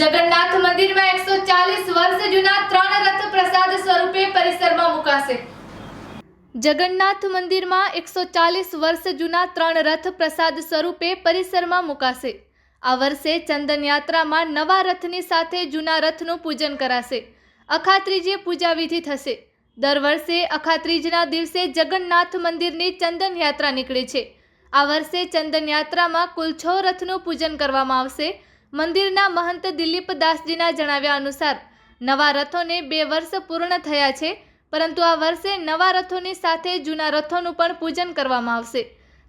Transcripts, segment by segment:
જગન્નાથ મંદિરમાં એકસો ચાલીસ વર્ષ જૂના ત્રણ રથ પ્રસાદ સ્વરૂપે પરિસરમાં મુકાશે. જગન્નાથ મંદિરમાં એકસો ચાલીસ વર્ષ જૂના ત્રણ રથ પ્રસાદ સ્વરૂપે પરિસરમાં મુકાશે. આ વર્ષે ચંદન યાત્રામાં નવા રથની સાથે જૂના રથનું પૂજન કરાશે. અખાત્રીજે પૂજાવિધિ થશે. દર વર્ષે અખાત્રીજના દિવસે જગન્નાથ મંદિરની ચંદન યાત્રા નીકળે છે. આ વર્ષે ચંદન યાત્રામાં કુલ છ રથનું પૂજન કરવામાં આવશે. મંદિરના મહંત દિલીપ દાસજીના જણાવ્યા અનુસાર, નવા રથોને બે વર્ષ પૂર્ણ થયા છે, પરંતુ આ વર્ષે નવા રથોની સાથે જૂના રથોનું પણ પૂજન કરવામાં આવશે.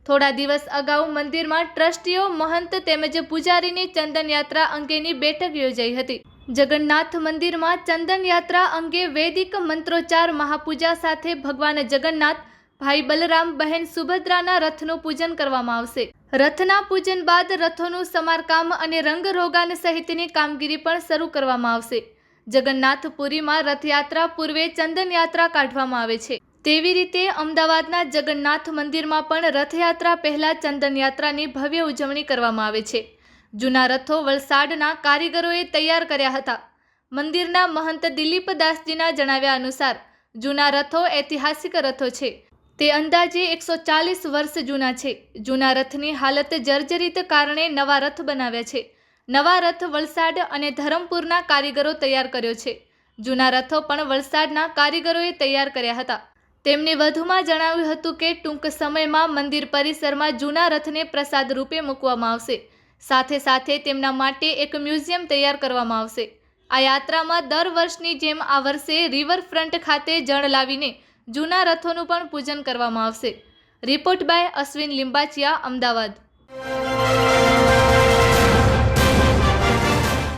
થોડા દિવસ અગાઉ મંદિરમાં ટ્રસ્ટીઓ, મહંત તેમજ પૂજારીની ચંદન યાત્રા અંગેની બેઠક યોજાઈ હતી. જગન્નાથ મંદિરમાં ચંદન યાત્રા અંગે વૈદિક મંત્રોચ્ચાર મહાપૂજા સાથે ભગવાન જગન્નાથ ભાઈ બલરામ બહેન સુભદ્રાના રથનું પૂજન કરવામાં આવશે. રથના પૂજન બાદ રથોનું સમારકામ અને રંગરોગાન સહિતની કામગીરી પણ શરૂ કરવામાં આવશે. જગન્નાથપુરીમાં રથયાત્રા પૂર્વે ચંદન યાત્રા કાઢવામાં આવે છે. તેવી રીતે અમદાવાદના જગન્નાથ મંદિરમાં પણ રથયાત્રા પહેલા ચંદન યાત્રાની ભવ્ય ઉજવણી કરવામાં આવે છે. જૂના રથો વલસાડના કારીગરોએ તૈયાર કર્યા હતા. મંદિરના મહંત દિલીપ દાસજીના જણાવ્યા અનુસાર, જૂના રથો ઐતિહાસિક રથો છે. તે અંદાજે એકસો ચાલીસ વર્ષ જૂના છે. જૂના રથની હાલત જર્જરિત કારણે નવા રથ બનાવ્યા છે. નવા રથ વલસાડ અને ધરમપુરના કારીગરો તૈયાર કર્યો છે. જૂના રથો પણ વલસાડના કારીગરોએ તૈયાર કર્યા હતા. તેમણે વધુમાં જણાવ્યું હતું કે ટૂંક સમયમાં મંદિર પરિસરમાં જૂના રથને પ્રસાદ રૂપે મૂકવામાં આવશે. સાથે સાથે તેમના માટે એક મ્યુઝિયમ તૈયાર કરવામાં આવશે. આ યાત્રામાં દર વર્ષની જેમ આ વર્ષે રિવરફ્રન્ટ ખાતે જળ લાવીને જૂના રથોનું પણ પૂજન કરવામાં આવશે. Report by Ashwin Limbachiya Ahmedabad.